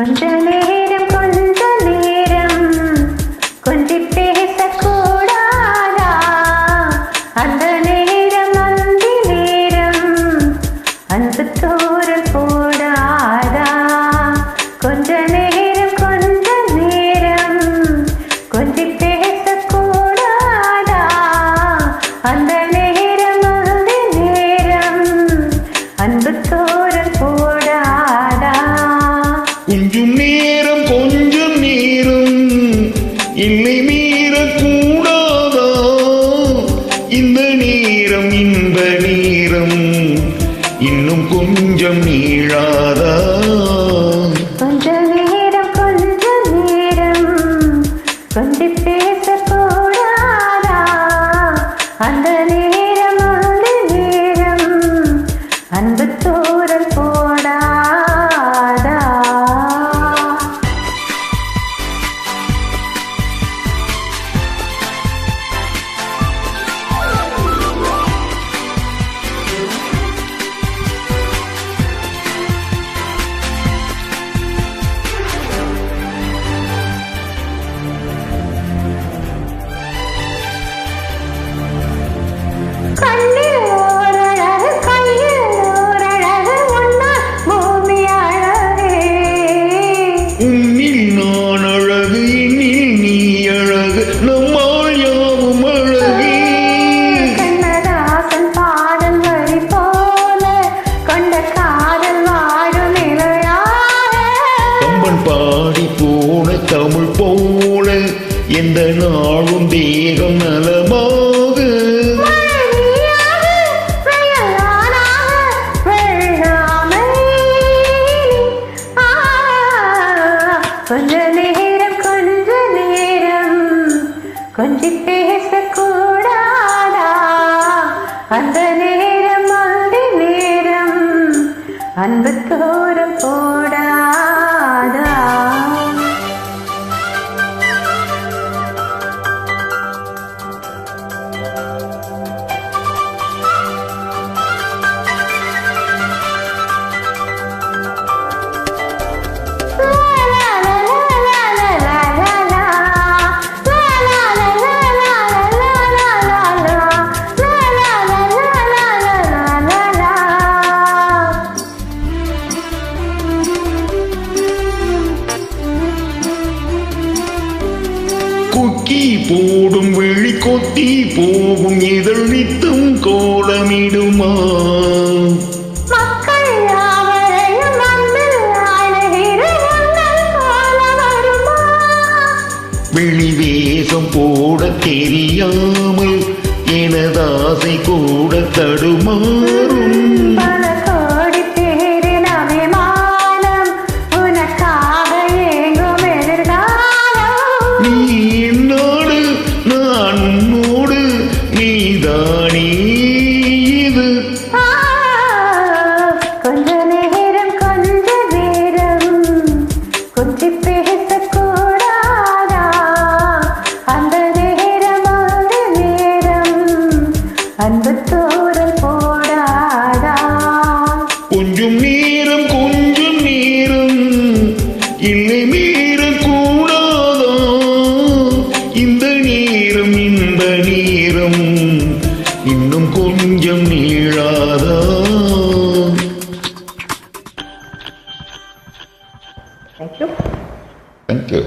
கொஞ்ச இல்லை மீறக்கூடாதா? இந்த நேரம் இந்த நேரம் இன்னும் கொஞ்சம் நீழாதா? கொஞ்ச நேரம் அந்த நேரம் அந்த நேரம் அன்பு தூரல் போடாதா பாடி போன தமிழ் போல எந்த நாளும் தேகம் கொஞ்சி பேசக்கூடாதா? அந்த நேரம் அந்த நேரம். அன்பு தோறும் போடாதா குக்கி போடும் விழி கொத்தி போகும் இதழ் நித்தம் கோலமிடுமா? மக்கள் யாவரையும் அன்பில் ஆளுகிற உன்னல் போல வருமா வெளி வேஷம் போட தெரியாமல் எனதாசை கூட தடுமாறும். அன்பு தோறல் போடாதா? கொஞ்சம் நேரம் கொஞ்சம் நேரம். இல்லை மீறக்கூடாதா இந்த நேரம் இந்த நேரம் இன்னும் கொஞ்சம் நீளாதா தேங்க்யூ தேங்க்யூ